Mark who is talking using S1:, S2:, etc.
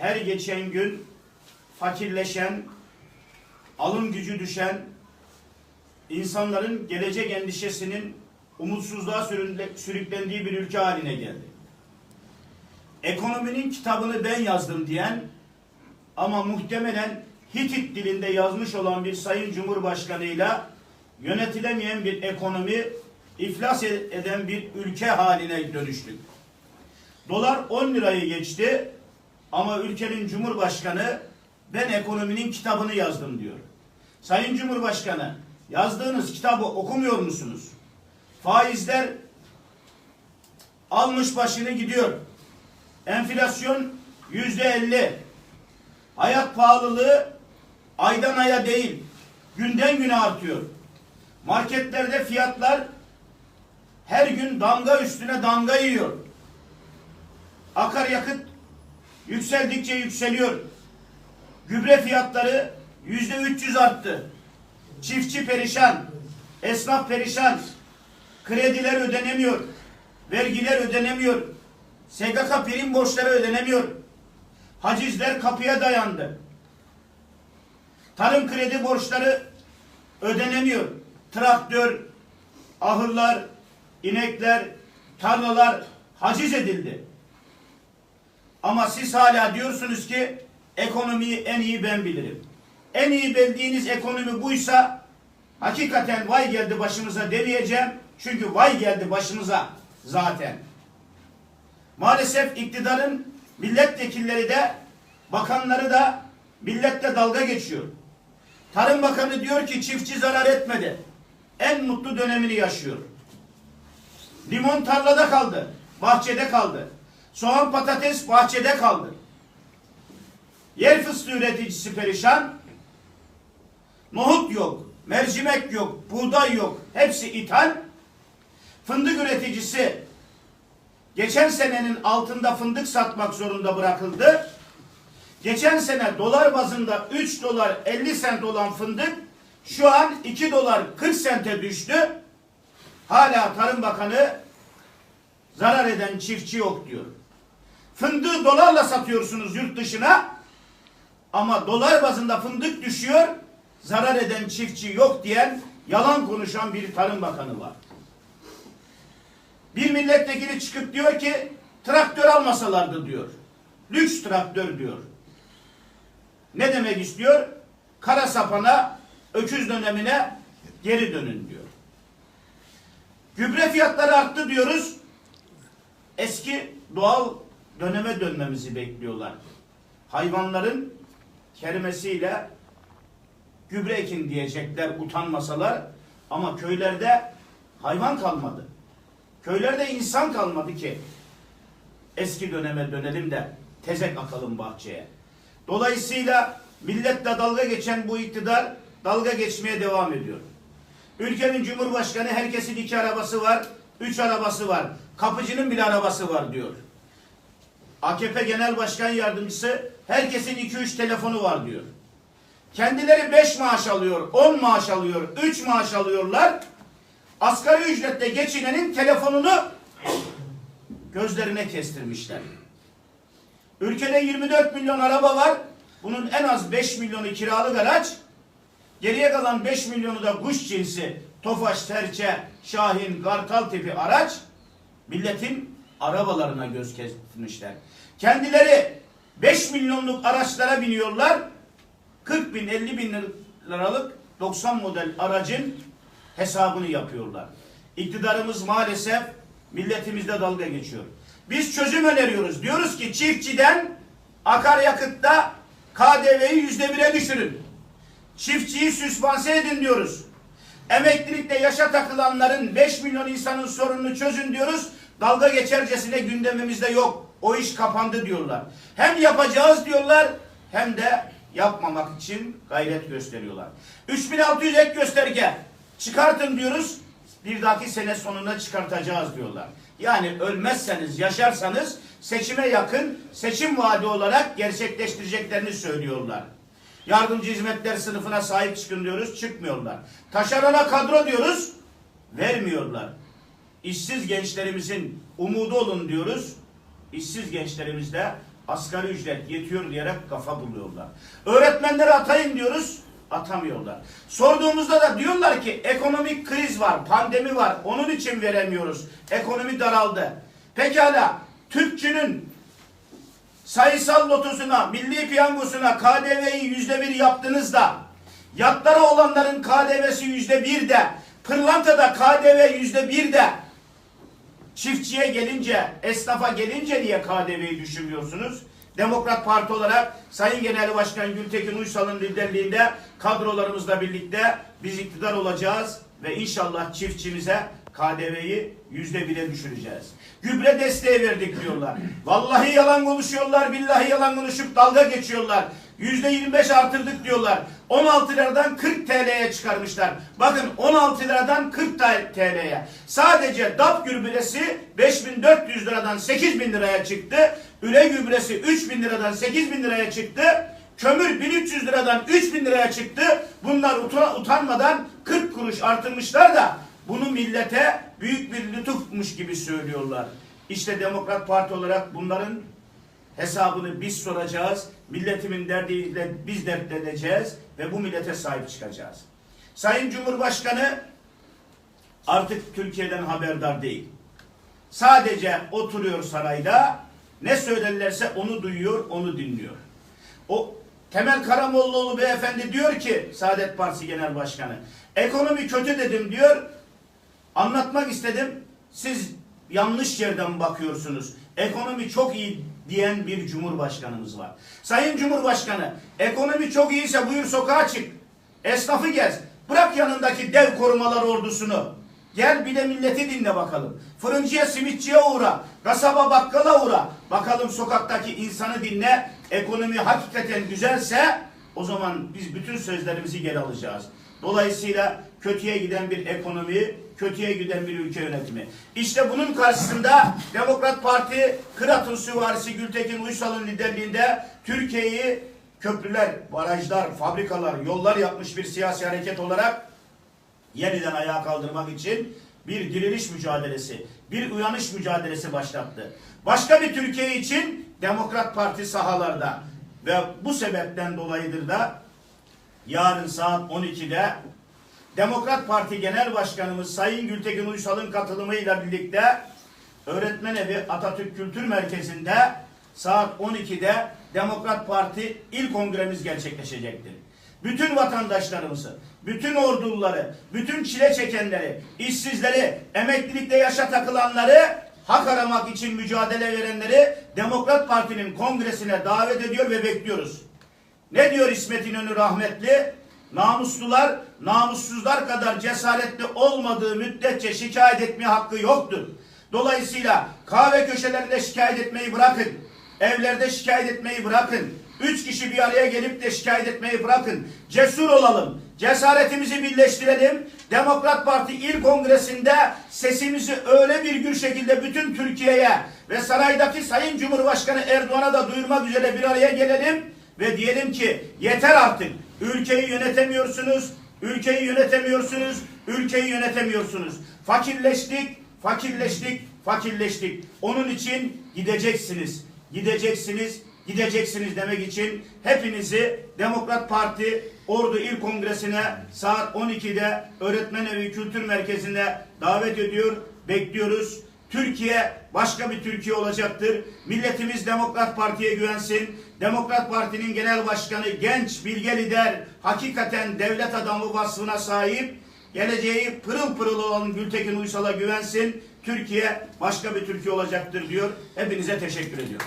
S1: her geçen gün fakirleşen, alım gücü düşen, insanların gelecek endişesinin umutsuzluğa sürüklendiği bir ülke haline geldi. Ekonominin kitabını ben yazdım diyen ama muhtemelen Hitit dilinde yazmış olan bir sayın cumhurbaşkanıyla yönetilemeyen bir ekonomi, iflas e- eden bir ülke haline dönüştük. Dolar 10 lirayı geçti ama ülkenin cumhurbaşkanı ben ekonominin kitabını yazdım diyor. Sayın Cumhurbaşkanı yazdığınız kitabı okumuyor musunuz? Faizler almış başını gidiyor. Enflasyon yüzde elli. Hayat pahalılığı aydan aya değil, günden güne artıyor. Marketlerde fiyatlar her gün damga üstüne damga yiyor. Akaryakıt yükseldikçe yükseliyor. Gübre fiyatları yüzde 300 arttı. Çiftçi perişan, esnaf perişan, krediler ödenemiyor, vergiler ödenemiyor, SGK prim borçları ödenemiyor. Hacizler kapıya dayandı. Tarım kredi borçları ödenemiyor. Traktör, ahırlar, inekler, tarlalar haciz edildi. Ama siz hala diyorsunuz ki ekonomiyi en iyi ben bilirim. En iyi bildiğiniz ekonomi buysa hakikaten vay geldi başımıza demeyeceğim. Çünkü vay geldi başımıza zaten. Maalesef iktidarın milletvekilleri de bakanları da milletle dalga geçiyor. Tarım Bakanı diyor ki çiftçi zarar etmedi. En mutlu dönemini yaşıyor. Limon tarlada kaldı, bahçede kaldı. Soğan patates bahçede kaldı. Yer fıstığı üreticisi perişan. Nohut yok, mercimek yok, buğday yok. Hepsi ithal. Fındık üreticisi geçen senenin altında fındık satmak zorunda bırakıldı. Geçen sene dolar bazında 3 dolar 50 sent olan fındık şu an 2 dolar 40 sente düştü. Hala Tarım Bakanı zarar eden çiftçi yok diyor. Fındığı dolarla satıyorsunuz yurt dışına ama dolar bazında fındık düşüyor, zarar eden çiftçi yok diyen yalan konuşan bir Tarım Bakanı var. Bir milletvekili çıkıp diyor ki traktör almasalardı diyor. Lüks traktör diyor. Ne demek istiyor? Kara sapana, öküz dönemine geri dönün diyor. Gübre fiyatları arttı diyoruz. Eski doğal döneme dönmemizi bekliyorlar. Hayvanların kerimesiyle gübre ekin diyecekler utanmasalar ama köylerde hayvan kalmadı. Köylerde insan kalmadı ki eski döneme dönelim de tezek atalım bahçeye. Dolayısıyla milletle dalga geçen bu iktidar dalga geçmeye devam ediyor. Ülkenin cumhurbaşkanı herkesin iki arabası var, üç arabası var. Kapıcının bile arabası var diyor. AKP Genel Başkan Yardımcısı herkesin iki üç telefonu var diyor. Kendileri beş maaş alıyor, on maaş alıyor, üç maaş alıyorlar. Asgari ücretle geçinenin telefonunu gözlerine kestirmişler. Ülkede 24 milyon araba var. Bunun en az 5 milyonu kiralık araç. Geriye kalan 5 milyonu da kuş cinsi, tofaş, serçe, şahin, kartal tipi araç. Milletin arabalarına göz kestirmişler. Kendileri 5 milyonluk araçlara biniyorlar. 40 bin, 50 bin liralık 90 model aracın hesabını yapıyorlar. İktidarımız maalesef milletimizle dalga geçiyor. Biz çözüm öneriyoruz. Diyoruz ki çiftçiden akaryakıtta KDV'yi yüzde bire düşürün. Çiftçiyi süspanse edin diyoruz. Emeklilikte yaşa takılanların 5 milyon insanın sorununu çözün diyoruz. Dalga geçercesine gündemimizde yok. O iş kapandı diyorlar. Hem yapacağız diyorlar hem de yapmamak için gayret gösteriyorlar. 3600 ek gösterge çıkartın diyoruz. Bir dahaki sene sonunda çıkartacağız diyorlar. Yani ölmezseniz, yaşarsanız seçime yakın seçim vaadi olarak gerçekleştireceklerini söylüyorlar. Yardımcı hizmetler sınıfına sahip çıkın diyoruz, çıkmıyorlar. Taşerona kadro diyoruz, vermiyorlar. İşsiz gençlerimizin umudu olun diyoruz. İşsiz gençlerimiz de asgari ücret yetiyor diyerek kafa buluyorlar. Öğretmenleri atayın diyoruz, atamıyorlar. Sorduğumuzda da diyorlar ki ekonomik kriz var, pandemi var, onun için veremiyoruz. Ekonomi daraldı. Pekala, Türkçünün sayısal lotosuna, milli piyangosuna KDV'yi yüzde bir yaptığınızda, yatlara olanların KDV'si yüzde bir de, pırlantada KDV yüzde bir de, çiftçiye gelince, esnafa gelince diye KDV'yi düşürüyorsunuz. Demokrat Parti olarak Sayın Genel Başkan Gültekin Uysal'ın liderliğinde kadrolarımızla birlikte biz iktidar olacağız ve inşallah çiftçimize KDV'yi yüzde bire düşüreceğiz. Gübre desteği verdik diyorlar. Vallahi yalan konuşuyorlar, billahi yalan konuşup dalga geçiyorlar. Yüzde 25 artırdık diyorlar. 16 liradan 40 TL'ye çıkarmışlar. Bakın 16 liradan 40 TL'ye. Sadece DAP gübresi 5400 liradan 8000 liraya çıktı. Üre gübresi 3000 liradan 8000 liraya çıktı. Kömür 1300 liradan 3000 liraya çıktı. Bunlar utan- utanmadan 40 kuruş artırmışlar da bunu millete büyük bir lütufmuş gibi söylüyorlar. İşte Demokrat Parti olarak bunların hesabını biz soracağız. Milletimin derdiyle biz dertleneceğiz ve bu millete sahip çıkacağız. Sayın Cumhurbaşkanı artık Türkiye'den haberdar değil. Sadece oturuyor sarayda ne söylerlerse onu duyuyor, onu dinliyor. O Temel Karamollaoğlu beyefendi diyor ki Saadet Partisi Genel Başkanı ekonomi kötü dedim diyor. Anlatmak istedim. Siz yanlış yerden bakıyorsunuz. Ekonomi çok iyi diyen bir cumhurbaşkanımız var. Sayın Cumhurbaşkanı, ekonomi çok iyiyse buyur sokağa çık. Esnafı gez. Bırak yanındaki dev korumalar ordusunu. Gel bir de milleti dinle bakalım. Fırıncıya, simitçiye uğra. Kasaba, bakkala uğra. Bakalım sokaktaki insanı dinle. Ekonomi hakikaten güzelse o zaman biz bütün sözlerimizi geri alacağız. Dolayısıyla kötüye giden bir ekonomi, kötüye giden bir ülke yönetimi. İşte bunun karşısında Demokrat Parti Kırat'ın süvarisi Gültekin Uysal'ın liderliğinde Türkiye'yi köprüler, barajlar, fabrikalar, yollar yapmış bir siyasi hareket olarak yeniden ayağa kaldırmak için bir diriliş mücadelesi, bir uyanış mücadelesi başlattı. Başka bir Türkiye için Demokrat Parti sahalarda ve bu sebepten dolayıdır da yarın saat 12'de Demokrat Parti Genel Başkanımız Sayın Gültekin Uysal'ın katılımıyla birlikte Öğretmen Evi Atatürk Kültür Merkezi'nde saat 12'de Demokrat Parti il kongremiz gerçekleşecektir. Bütün vatandaşlarımızı, bütün orduları, bütün çile çekenleri, işsizleri, emeklilikte yaşa takılanları, hak aramak için mücadele verenleri Demokrat Parti'nin kongresine davet ediyor ve bekliyoruz. Ne diyor İsmet İnönü rahmetli? Namuslular, namussuzlar kadar cesaretli olmadığı müddetçe şikayet etmeye hakkı yoktur. Dolayısıyla kahve köşelerinde şikayet etmeyi bırakın. Evlerde şikayet etmeyi bırakın. Üç kişi bir araya gelip de şikayet etmeyi bırakın. Cesur olalım. Cesaretimizi birleştirelim. Demokrat Parti İl Kongresi'nde sesimizi öyle bir gür şekilde bütün Türkiye'ye ve saraydaki Sayın Cumhurbaşkanı Erdoğan'a da duyurmak üzere bir araya gelelim ve diyelim ki yeter artık. Ülkeyi yönetemiyorsunuz, ülkeyi yönetemiyorsunuz, ülkeyi yönetemiyorsunuz. Fakirleştik, fakirleştik, fakirleştik. Onun için gideceksiniz, gideceksiniz, gideceksiniz demek için hepinizi Demokrat Parti Ordu İl Kongresi'ne saat 12'de Öğretmen Evi Kültür Merkezi'nde davet ediyor, bekliyoruz. Türkiye başka bir Türkiye olacaktır. Milletimiz Demokrat Parti'ye güvensin. Demokrat Parti'nin genel başkanı genç, bilge lider, hakikaten devlet adamı vasfına sahip, geleceği pırıl pırıl olan Gültekin Uysal'a güvensin. Türkiye başka bir Türkiye olacaktır diyor. Hepinize teşekkür ediyorum.